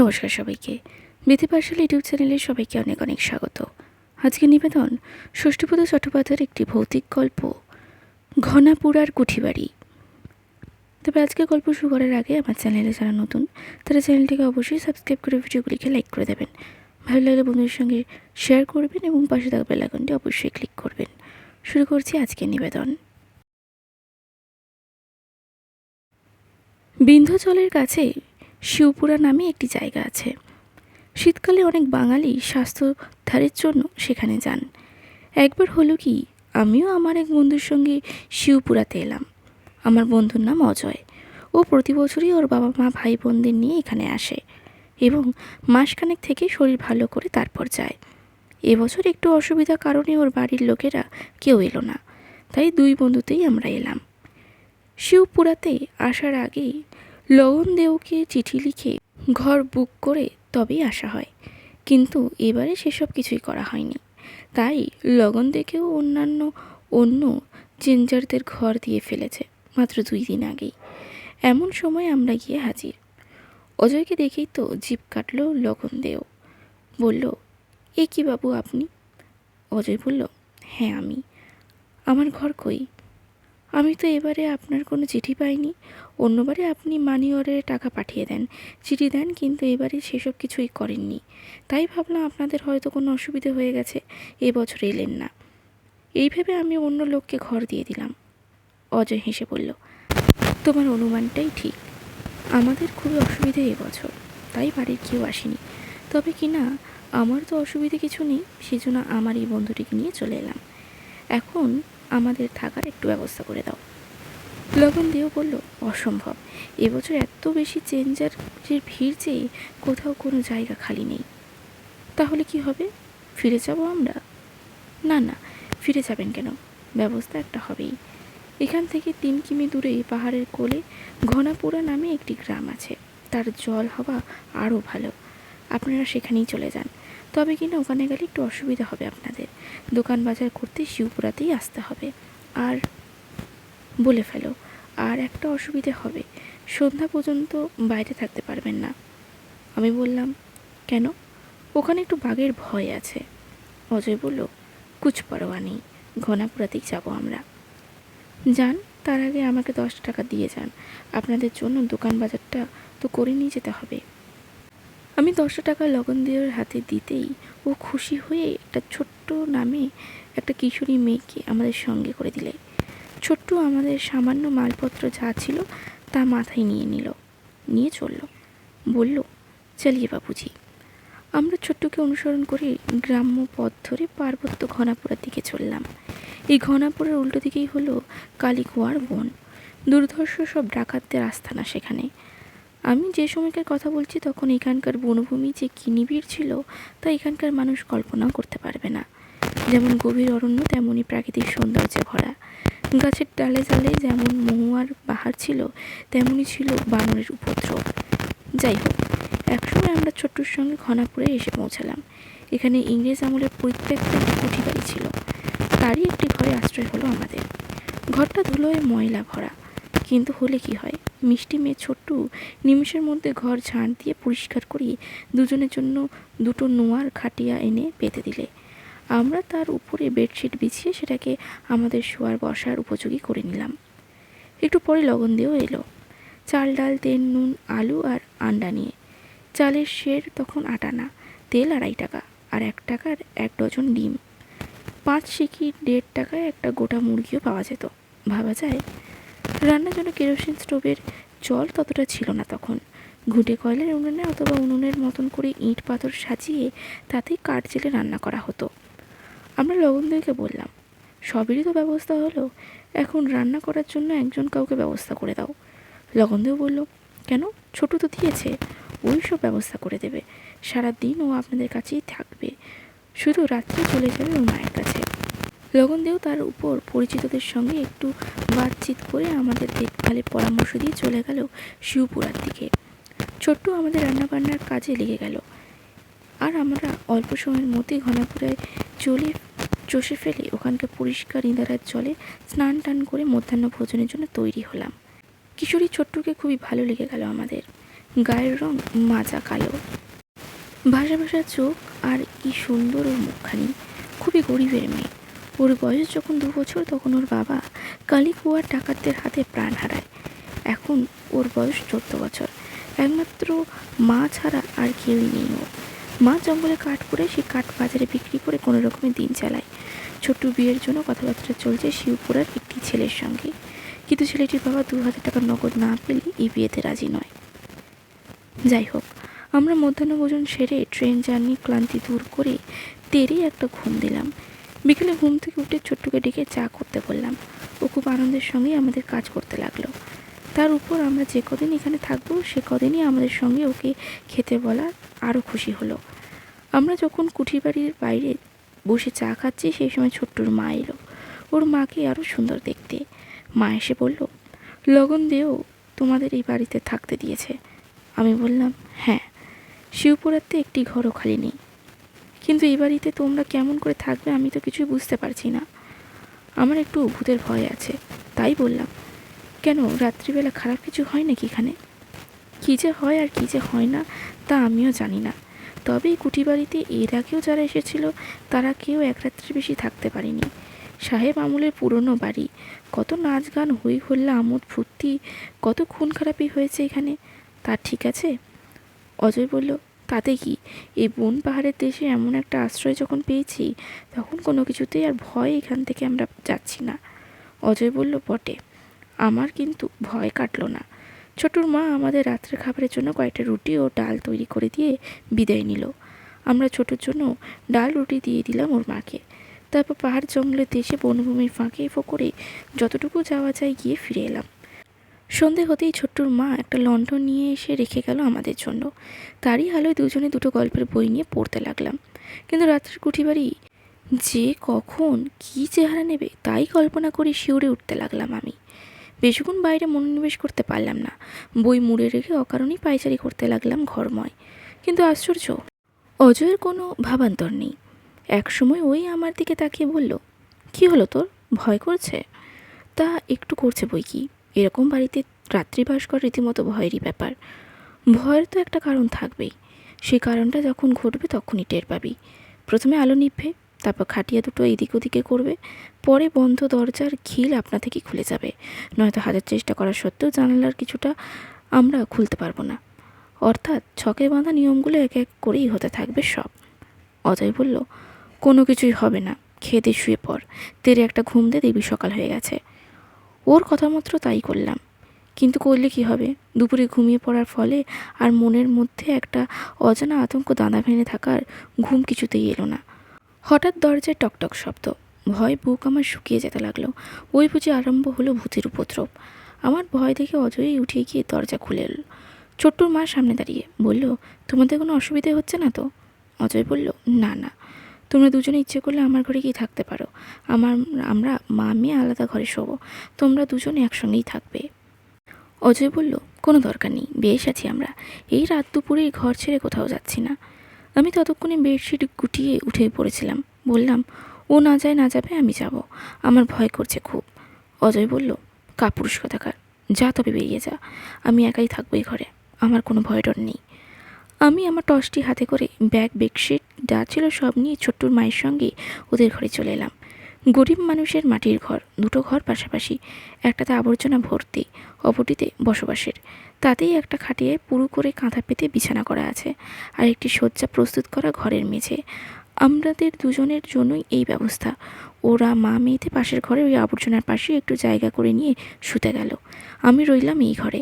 নমস্কার সবাইকে। বিধি পাঠশালা ইউটিউব চ্যানেলে সবাইকে অনেক অনেক স্বাগত। আজকে নিবেদন ষষ্ঠীপদ চট্টোপাধ্যায়ের একটি ভৌতিক গল্প, ঘনাপুরার কুঠিবাড়ি। তবে আজকে গল্প শুরু করার আগে আমার চ্যানেলে যারা নতুন, তারা চ্যানেলটিকে অবশ্যই সাবস্ক্রাইব করে ভিডিওগুলিকে লাইক করে দেবেন। ভালো লাগলে বন্ধুদের সঙ্গে শেয়ার করবেন এবং পাশে থাকা বেল আইকনটি অবশ্যই ক্লিক করবেন। শুরু করছি আজকের নিবেদন। বিন্ধ্যাচলের কাছে শিবপুরা নামে একটি জায়গা আছে। শীতকালে অনেক বাঙালি স্বাস্থ্যোদ্ধারের জন্য সেখানে যান। একবার হলো কি, আমিও আমার এক বন্ধুর সঙ্গে শিবপুরাতে এলাম। আমার বন্ধুর নাম অজয়। ও প্রতি বছরই ওর বাবা মা ভাই বোনদের নিয়ে এখানে আসে এবং মাসখানেক থেকে শরীর ভালো করে তারপর যায়। এবছর একটু অসুবিধার কারণে ওর বাড়ির লোকেরা কেউ এলো না। তাই দুই বন্ধুতেই আমরা এলাম। শিবপুরাতে আসার আগেই লগন দেওকে চিঠি লিখে ঘর বুক করে তবেই আসা হয়। কিন্তু এবারে সেসব কিছুই করা হয়নি। তাই লগন দেখেও অন্যান্য অন্য জেঞ্জারদের ঘর দিয়ে ফেলেছে মাত্র দুই দিন আগেই। এমন সময় আমরা গিয়ে হাজির। অজয়কে দেখেই তো জিপ কাটল লগন দেও বলল, এ কি বাবু আপনি? অজয় বলল হ্যাঁ আমি। আমার ঘর কই? আমি তো এবারে আপনার কোনো চিঠি পাইনি। অন্যবারে আপনি মানি অর্ডারে টাকা পাঠিয়ে দেন। চিঠি দেন, কিন্তু এবারে সেসব কিছুই করেননি। তাই ভাবলাম আপনাদের হয়তো কোনো অসুবিধে হয়ে গেছে এবছর এলেন না। এই ভেবে আমি অন্য লোককে ঘর দিয়ে দিলাম। অজয় হেসে বলল, তোমার অনুমানটাই ঠিক। আমাদের খুবই অসুবিধে এবছর তাই বাড়ির কেউ আসেনি। তবে কি না, আমার তো অসুবিধে কিছু নেই, সেজন্য আমার এই বন্ধুটিকে নিয়ে চলে এলাম। এখন আমাদের থাকার একটু ব্যবস্থা করে দাও। লগন দিয়েও বলল, অসম্ভব। এবছর এত বেশি চেঞ্জারের ভিড় যে, কোথাও কোনো জায়গা খালি নেই। তাহলে কি হবে? ফিরে যাব আমরা? না না, ফিরে যাবেন কেন? ব্যবস্থা একটা হবেই। এখান থেকে তিন কিমি দূরে পাহাড়ের কোলে ঘনাপুরা নামে একটি গ্রাম আছে। তার জল হওয়া আরও ভালো। আপনারা সেখানেই চলে যান। তবে কিনা ওখানে গেলে একটু অসুবিধা হবে আপনাদের। দোকান বাজার করতে শিবপুরাতেই আসতে হবে। আর বলে ফেলো, আর একটা অসুবিধে হবে। সন্ধ্যা পর্যন্ত বাইরে থাকতে পারবেন না। আমি বললাম, কেন? ওখানে একটু বাঘের ভয় আছে। অজয় বলল কুচ পরোয়া নেই, ঘনাপুরাতেই যাব আমরা। যান, তার আগে আমাকে দশ টাকা দিয়ে যান। আপনাদের জন্য দোকান বাজারটা তো করে নিয়ে যেতে হবে। আমি দশটা টাকা লগন দেওয়ার হাতে দিতেই ও খুশি হয়ে একটা ছোট্ট নামে একটা কিশোরী মেয়েকে আমাদের সঙ্গে করে দিলে। ছোট্ট আমাদের সামান্য মালপত্র যা ছিল তা মাথায় নিয়ে নিল, নিয়ে চলল। বলল, চালিয়ে বাবুজি, আমরা ছোট্টকে অনুসরণ করে গ্রাম্য পথ ধরে পার্বত্য ঘনাপুরার দিকে চললাম। এই ঘনাপুরের উল্টো দিকেই হলো কালিকুয়ার বন। দুর্ধর্ষ সব ডাকাতদের আস্থানা সেখানে। আমি যে সময়কার কথা বলছি, তখন এখানকার বনভূমি যে কি নিবিড় ছিল, তা এখানকার মানুষ কল্পনাও করতে পারবে না। যেমন গভীর অরণ্য তেমনই প্রাকৃতিক সৌন্দর্যে ভরা। গাছের ডালে ডালে যেমন মহুয়ার পাহাড় ছিল তেমনই ছিল বানরের উপদ্রব। যাই হোক, একসময় আমরা ছোট্টুর সঙ্গে ঘনাপুরে এসে পৌঁছালাম। এখানে ইংরেজ আমলের পরিত্যক্ত একটি কুঠি বাড়ি ছিল। তারই একটি ঘরে আশ্রয় হলো আমাদের। ঘরটা ধুলোয় ময়লা ভরা। কিন্তু হলে কি হয়? মিষ্টি মেয়ে ছোট্টু নিমিষের মধ্যে ঘর ঝাঁট দিয়ে পরিষ্কার করিয়ে দুজনের জন্য দুটো নোয়ার খাটিয়া এনে পেতে দিলে। আমরা তার উপরে বেডশিট বিছিয়ে সেটাকে আমাদের শোয়ার বসার উপযোগী করে নিলাম। একটু পরে লগন দিয়েও এলো। চাল ডাল, তেল, নুন, আলু আর আন্ডা নিয়ে। চালের শের তখন আটানা তেল আড়াই টাকা আর এক টাকার এক ডজন ডিম। পাঁচ সিকি দেড় টাকায় একটা গোটা মুরগিও পাওয়া যেত। ভাবা যায় রান্নার জন্য কেরোসিন, স্টোভের জল ততটা ছিল না তখন। ঘুঁটে কয়লার উনুনে অথবা উনুনের মতন করে ইট, পাথর সাজিয়ে তাতেই কাঠ জেলে রান্না করা হতো। আমরা লবণদেরকে বললাম, সবেরই তো ব্যবস্থা হলো, এখন রান্না করার জন্য একজন কাউকে ব্যবস্থা করে দাও। লগনদেও বলল, কেন? ছোটো তো দিয়েছে, ওই সব ব্যবস্থা করে দেবে। সারা দিন ও আপনাদের কাছেই থাকবে। শুধু রাত্রে চলে যাবে ওর মায়ের কাছে। লগনদেও তার উপর পরিচিতদের সঙ্গে একটু বাতচিত করে আমাদের দেখভালের পরামর্শ দিয়ে চলে গেল শিবপুরার দিকে। ছোট্ট আমাদের রান্নাবান্নার কাজে লেগে গেল। আর আমরা অল্প সময়ের মধ্যেই ঘনাপুরায় চলে, চষে ফেলে ওখানকার পরিষ্কার ইঁদারার জলে স্নান টান করে মধ্যাহ্ন ভোজনের জন্য তৈরি হলাম। কিশোরী ছোট্টকে খুবই ভালো লেগে গেল আমাদের। গায়ের রং মাজা কালো। ভাষা ভাষা চোখ আর কি সুন্দর ও মুখখানি। খুবই গরিবের মেয়ে। ওর বয়স যখন দু বছর, তখন ওর বাবা কালিকুয়ার ডাকাতদের হাতে প্রাণ হারায়। এখন ওর বয়স চোদ্দ বছর। একমাত্র মা ছাড়া আর কেউই নেই ওর। মা জঙ্গলে কাঠ করে সেই কাঠ বাজারে বিক্রি করে কোনো রকমের দিন চালায়। ছোট্ট বিয়ের জন্য কথাবার্তা চলছে শিবপুরার একটি ছেলের সঙ্গে। কিন্তু ছেলেটির বাবা দু হাজার টাকা নগদ না পেলে এই বিয়েতে রাজি নয়। যাই হোক, আমরা মধ্যাহ্ন ভোজন সেরে ট্রেন জার্নি ক্লান্তি দূর করে তেরে একটা ঘুম দিলাম। বিকেলে ঘুম থেকে উঠে ছোট্টুকে ডেকে চা করতে বললাম। ও খুব আনন্দের সঙ্গে আমাদের কাজ করতে লাগল। তার উপর আমরা যে কদিন এখানে থাকব, সে কদিনই আমাদের সঙ্গে ওকে খেতে বলা আরও খুশি হলো। আমরা যখন কুঠি বাড়ির বাইরে বসে চা খাচ্ছি, সেই সময় ছোট্টুর মা এলো। ওর মাকে আরও সুন্দর দেখতে। মা এসে বলল, লগন দেও, তোমাদের এই বাড়িতে থাকতে দিয়েছে। আমি বললাম হ্যাঁ। শিবপুরাতে একটি ঘরও খালি নেই। কিন্তু এই বাড়িতে তোমরা কেমন করে থাকবে আমি তো কিছুই বুঝতে পারছি না। আমার একটু ভূতের ভয় আছে, তাই বললাম। কেন, রাত্রিবেলা খারাপ কিছু হয় নাকি এখানে? কী যে হয় আর কী যে হয় না, তা আমিও জানি না। তবে এই কুটি বাড়িতে এর আগেও যারা এসেছিল, তারা কেউ এক রাত্রি বেশি থাকতে পারেনি। সাহেব আমলের পুরনো বাড়ি। কত নাচ গান হই হল্লা, আমোদ ফুর্তি, কত খুন খারাপি হয়েছে এখানে। তা ঠিক আছে? অজয় বলল তাতে কি? এই বন পাহাড়ের দেশে এমন একটা আশ্রয় যখন পেয়েছি, তখন কোনো কিছুতেই আর ভয় এখান থেকে আমরা যাচ্ছি না। অজয় বলল, বটে। আমার কিন্তু ভয় কাটলো না। ছোটুর মা আমাদের রাত্রের খাবারের জন্য কয়েকটা রুটি ও ডাল তৈরি করে দিয়ে বিদায় নিল। আমরা ছোটোর জন্য ডাল রুটি দিয়ে দিলাম ওর মাকে। তারপর পাহাড় জঙ্গলের দেশে বনভূমির ফাঁকে ফোকরে যতটুকু যাওয়া যায় গিয়ে ফিরে এলাম। সন্ধে হতেই ছোট্টুর মা একটা লণ্ঠন নিয়ে এসে রেখে গেল আমাদের জন্য। তারই আলোয় দুজনে দুটো গল্পের বই নিয়ে পড়তে লাগলাম। কিন্তু রাত্রের কুঠিবাড়ি যে কখন কী চেহারা নেবে তাই কল্পনা করে শিউরে উঠতে লাগলাম আমি। বেশিক্ষণ বাইরে মনোনিবেশ করতে পারলাম না। বই মুড়ে রেখে অকারণেই পায়চারি করতে লাগলাম ঘরময়। কিন্তু আশ্চর্য, অজয়ের কোনো ভাবান্তর নেই। একসময় ওই আমার দিকে তাকিয়ে বলল, কি হলো তোর? ভয় করছে? তা একটু করছে বই কি? এরকম বাড়িতে রাত্রিবাস করা রীতিমতো ভয়েরই ব্যাপার। ভয়ের তো একটা কারণ থাকবেই। সেই কারণটা যখন ঘটবে তখনই টের পাবি। প্রথমে আলো নিভবে, তারপর খাটিয়া দুটো এদিক ওদিকে করবে, পরে বন্ধ দরজার খিল আপনা থেকেই খুলে যাবে। নয়তো হাজার চেষ্টা করা সত্ত্বেও জানালার কিছুটা আমরা খুলতে পারব না। অর্থাৎ ছকে বাঁধা নিয়মগুলো এক এক করেই হতে থাকবে সব। অজয় বলল, কোনো কিছুই হবে না। খেয়ে শুয়ে পর তেরে একটা ঘুম দে, দেবী সকাল হয়ে গেছে। ওর কথা মাত্র তাই করলাম। কিন্তু করলে কি হবে? দুপুরে ঘুমিয়ে পড়ার ফলে আর মনের মধ্যে একটা অজানা আতঙ্ক দাঁড়া ভেঙে থাকার ঘুম কিছুতেই এলো না। হঠাৎ দরজায় টকটক শব্দ। ভয় বুক আমার শুকিয়ে যেতে লাগল। ওই বুঝে আরম্ভ হলো ভূতের উপদ্রব। আমার ভয় দেখে অজয়ই উঠে গিয়ে দরজা খুলে এলো। ছোট্টুর মা সামনে দাঁড়িয়ে বলল, তোমাদের কোনো অসুবিধে হচ্ছে না তো? অজয় বলল, না না। তোমরা দুজনে ইচ্ছে করলে আমার ঘরে গিয়ে থাকতে পারো। আমার, আমরা মা মেয়ে আলাদা ঘরে শোবো। তোমরা দুজনে একসঙ্গেই থাকবে। অজয় বলল, কোনো দরকার নেই, বেশ আছি আমরা। এই রাত দুপুরে ঘর ছেড়ে কোথাও যাচ্ছি না। আমি ততক্ষণে বেডশিট গুটিয়ে উঠে পড়েছিলাম। বললাম, ও না যায় না যাবে, আমি যাব। আমার ভয় করছে খুব। অজয় বলল, কাপুরুষ কথাকার? যা তবে বেরিয়ে যা। আমি একাই থাকব এই ঘরে। আমার কোনো ভয় ডর নেই। আমি আমার টর্চটি হাতে করে ব্যাগ, বেডশিট যা ছিল সব নিয়ে ছোট্টুর মায়ের সঙ্গে ওদের ঘরে চলে এলাম। গরিব মানুষের মাটির ঘর, দুটো ঘর পাশাপাশি একটাতে আবর্জনা ভর্তি, অপরটিতে বসবাসের। তাতেই একটা খাটিয়ে পুরো করে কাঁথা পেতে বিছানা করা আছে আর একটি শয্যা প্রস্তুত করা ঘরের মেঝে। আমাদের দুজনের জন্যই এই ব্যবস্থা। ওরা মা মেয়েতে পাশের ঘরে ওই আবর্জনার পাশে একটু জায়গা করে নিয়ে শুতে গেল। আমি রইলাম এই ঘরে।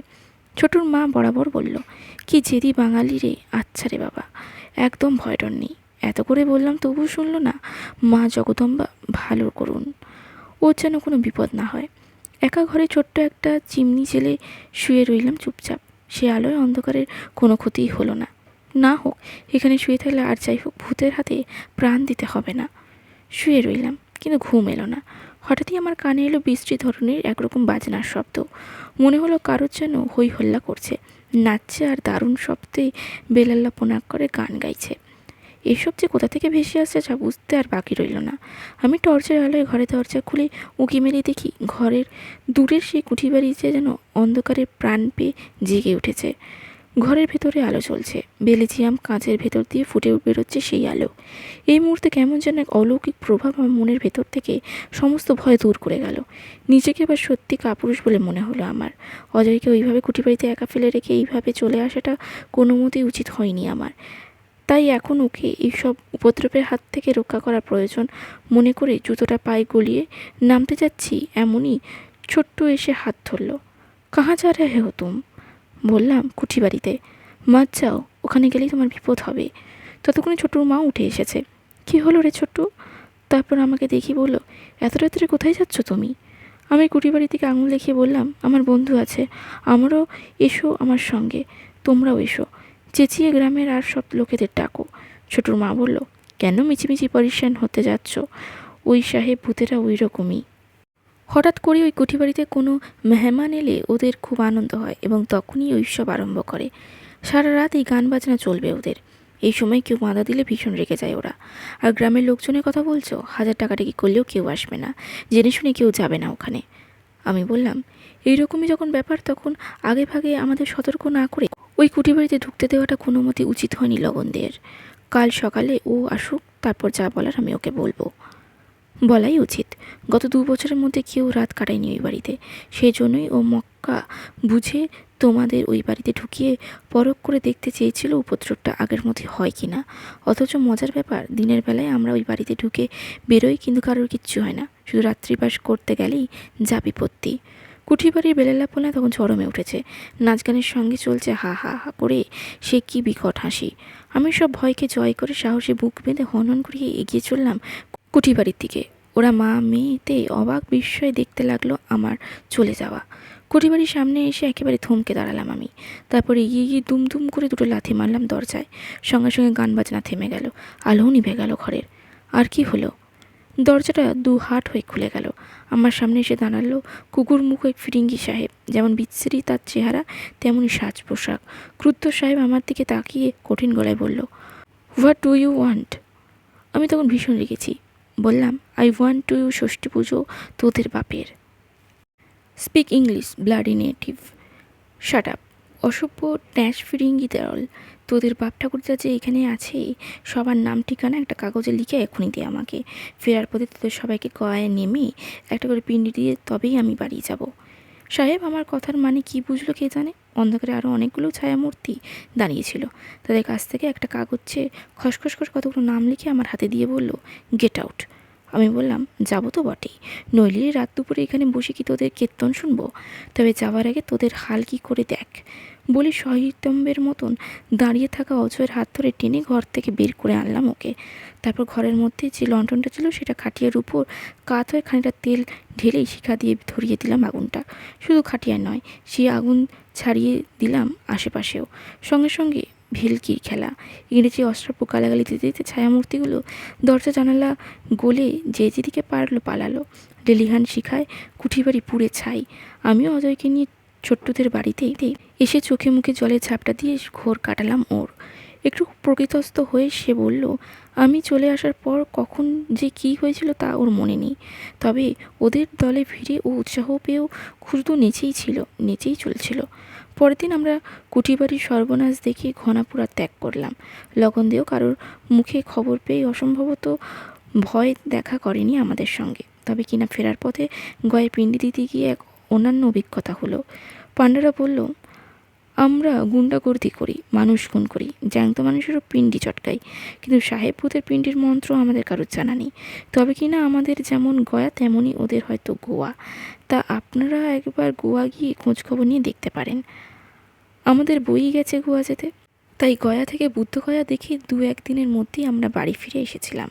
ছোটুর মা বরাবর বলল, কি জেদি বাঙালি রে আচ্ছা রে বাবা, একদম ভয় ডর নেই। এত করে বললাম তবু শুনলো না। মা, জগদম্বা, ভালো করুন। ওর যেন কোনো বিপদ না হয়। একা ঘরে ছোট্ট একটা চিমনি জেলে শুয়ে রইলাম চুপচাপ। সে আলোয় অন্ধকারের কোনো ক্ষতিই হলো না। না হোক, এখানে শুয়ে থাকলে আর যাই হোক, ভূতের হাতে প্রাণ দিতে হবে না। শুয়ে রইলাম, কিন্তু ঘুম এলো না। হঠাৎই আমার কানে এলো বিশ্রী ধরনের একরকম বাজনার শব্দ। মনে হলো কারোর যেন হই হল্লা করছে। নাচছে আর দারুণ শব্দে বেলাল্লা পোনাক করে গান গাইছে। এসব যে কোথা থেকে ভেসে আসছে যা বুঝতে আর বাকি রইল না। আমি টর্চের আলোয় ঘরে দরজা খুলে উঁকি মেরে দেখি ঘরের দূরের সেই কুঠি বাড়িতে যেন অন্ধকারে প্রাণ পেয়ে জেগে উঠেছে। ঘরের ভেতরে আলো চলছে বেলিজিয়াম কাঁচের ভেতর দিয়ে ফুটে বেরোচ্ছে সেই আলো। এই মুহূর্তে কেমন যেন এক অলৌকিক প্রভাব আমার মনের ভেতর থেকে সমস্ত ভয় দূর করে গেল। নিজেকে এবার সত্যি কাপুরুষ বলে মনে হলো আমার। অজয়কে ওইভাবে কুটিবাড়িতে একা ফেলে রেখে এইভাবে চলে আসাটা কোনো মতেই উচিত হয়নি আমার। তাই এখন ওকে এইসব উপদ্রবের হাত থেকে রক্ষা করা প্রয়োজন। মনে করে জুতোটা পায়ে গলিয়ে নামতে যাচ্ছি, এমনই ছোট্ট এসে হাত ধরলো। কাহা যা রে হো তুম? বললাম, কুঠি বাড়িতে। মাছ যাও, ওখানে গেলেই তোমার বিপদ হবে। ততক্ষণে ছোট্টুর মা উঠে এসেছে। কি হলো রে ছোট্টু? তারপর আমাকে দেখি বলল, এত রাত্রে কোথায় যাচ্ছ তুমি? আমি কুটি বাড়ি থেকে আঙুল দেখিয়ে বললাম, আমার বন্ধু আছে, আমারও এসো আমার সঙ্গে, তোমরাও এসো। চেঁচিয়ে গ্রামের আর সব লোকেদের ডাকো। ছোটুর মা বলল, কেন মিছিমিছি পরিশান হতে যাচ্ছ? ওই সাহেব ভূতেরা ওই রকমই। হঠাৎ করে ওই কুঠিবাড়িতে কোনো মেহমান এলে ওদের খুব আনন্দ হয় এবং তখনই ওই সব আরম্ভ করে। সারা রাত এই গান বাজনা চলবে ওদের। এই সময় কেউ বাঁধা দিলে ভীষণ রেগে যায় ওরা। আর গ্রামের লোকজনের কথা বলছো? হাজার টাকা টাকি করলেও কেউ আসবে না। জেনে শুনে কেউ যাবে না ওখানে। আমি বললাম এইরকমই যখন ব্যাপার, তখন আগে ভাগে আমাদের সতর্ক না করে ওই কুটি বাড়িতে ঢুকতে দেওয়াটা কোনো মতে উচিত হয়নি লগনদের। কাল সকালে ও আসুক, তারপর যা বলার আমি ওকে বলব। বলাই উচিত। গত দু বছরের মধ্যে কেউ রাত কাটায়নি ওই বাড়িতে। সেই জন্যই ও মক্কা বুঝে তোমাদের ওই বাড়িতে ঢুকিয়ে পরখ করে দেখতে চেয়েছিল উপদ্রবটা আগের মধ্যে হয় কি না অথচ মজার ব্যাপার, দিনের বেলায় আমরা ওই বাড়িতে ঢুকে বেরোই কিন্তু কারোর কিচ্ছু হয় না। শুধু রাত্রিবাস করতে গেলেই যা বিপত্তি। কুঠিবাড়ির বেলালাপনা তখন চরমে উঠেছে। নাচ গানের সঙ্গে চলছে হা হা হা করে সে কি বিকট হাসি। আমি সব ভয়কে জয় করে সাহসে বুক বেঁধে হনন করিয়ে এগিয়ে চললাম কুঠিবাড়ির দিকে। ওরা মা, মেয়েতে অবাক বিস্ময়ে দেখতে লাগল আমার চলে যাওয়া। কুঠিবাড়ির সামনে এসে একেবারে থমকে দাঁড়ালাম আমি। তারপর এগিয়ে গিয়ে দুম দুম করে দুটো লাথি মারলাম দরজায়। সঙ্গে সঙ্গে গান বাজনা থেমে গেল। আলোও নিভে গেল ঘরের। আর কি হলো? দরজাটা দু হাট হয়ে খুলে গেল। আমার সামনে এসে দাঁড়াল কুকুর মুখ এক ফিরিঙ্গি সাহেব। যেমন বিচ্ছিরি তার চেহারা তেমনই সাজ পোশাক। ক্রুদ্ধ সাহেব আমার দিকে তাকিয়ে কঠিন গলায় বলল হোয়াট ডু ইউ ওয়ান্ট আমি তখন ভীষণ রেগেছি। বললাম I want to you Shashthi Puja তোদের বাপের। Speak English bloody native shut up অসভ্য ট্যাশ ফিরিঙ্গি দেওয়াল। তোদের বাপ ঠাকুরদা যে এখানে আছে, সবার নাম, ঠিকানা একটা কাগজে লিখে এখনই দে আমাকে। ফেরার পথে তোদের সবাইকে কয়ে নেমে একটা করে পিন্ডি দিয়ে তবেই আমি বাড়ি যাব। সাহেব আমার কথার মানে কি বুঝলো কে জানে? অন্ধকারে আরও অনেকগুলো ছায়ামূর্তি দাঁড়িয়েছিল। তাদের কাছ থেকে একটা কাগজ খসখস করে কতগুলো নাম লিখে আমার হাতে দিয়ে বলল গেট আউট আমি বললাম, যাব তো বটেই। নইলে রাত দুপুরে এখানে বসে কি তোদের কীর্তন শুনব? তবে যাওয়ার আগে তোদের হাল কি করে দেখ? বলে সহিতম্বের মতন দাঁড়িয়ে থাকা অজয়ের হাত ধরে টেনে ঘর থেকে বের করে আনলাম ওকে। তারপর ঘরের মধ্যে যে লন্ঠনটা ছিল সেটা খাটিয়ার উপর কাত হয়ে খানিকটা তেল ঢেলেই শিখা দিয়ে ধরিয়ে দিলাম আগুনটা। শুধু খাটিয়ার নয় সেই আগুন ছাড়িয়ে দিলাম আশেপাশেও। সঙ্গে সঙ্গে ভেলকির খেলা, ইংরেজি অস্ত্রাপ্য গালাগালি দিতে দিতে ছায়ামূর্তিগুলো দরজা জানালা গলে যে যেদিকে পারল পালালো। ডেলিহান শিখায় কুঠিবাড়ি পুড়ে ছাই। আমিও অজয়কে নিয়ে ছোট্টদের বাড়িতে এসে চোখে মুখে জলের ঝাপটা দিয়ে ঘোর কাটালাম ওর। একটু প্রকৃতস্থ হয়ে সে বলল, আমি চলে আসার পর কখন যে কী হয়েছিল তা ওর মনে নেই। তবে ওদের দলে ফিরে ও উৎসাহ পেয়েও শুধু নেচেই ছিল, নেচেই চলছিল। পরের দিন আমরা কুটিবাড়ির সর্বনাশ দেখে ঘনাপুরা ত্যাগ করলাম। লগনদেও কারোর মুখে খবর পেয়ে অসম্ভবত ভয় দেখা করেনি আমাদের সঙ্গে। তবে কিনা ফেরার পথে গয়ে পিণ্ডি দিতে গিয়ে এক অন্যান্য অভিজ্ঞতা হলো। পাণ্ডারা বলল, আমরা গুন্ডাগর্দি করি, মানুষ খুন করি জ্যাংত মানুষেরও পিণ্ডি চটকাই। কিন্তু সাহেব ভূতের পিণ্ডির মন্ত্র আমাদের কারোর জানা নেই। তবে কিনা আমাদের যেমন গয়া তেমনই ওদের হয়তো গোয়া। তা আপনারা একবার গোয়া গিয়ে খোঁজখবর নিয়ে দেখতে পারেন। আমাদের বই গেছে গোয়া যেতে। তাই গয়া থেকে বুদ্ধ গয়া দেখে দু একদিনের মধ্যেই আমরা বাড়ি ফিরে এসেছিলাম।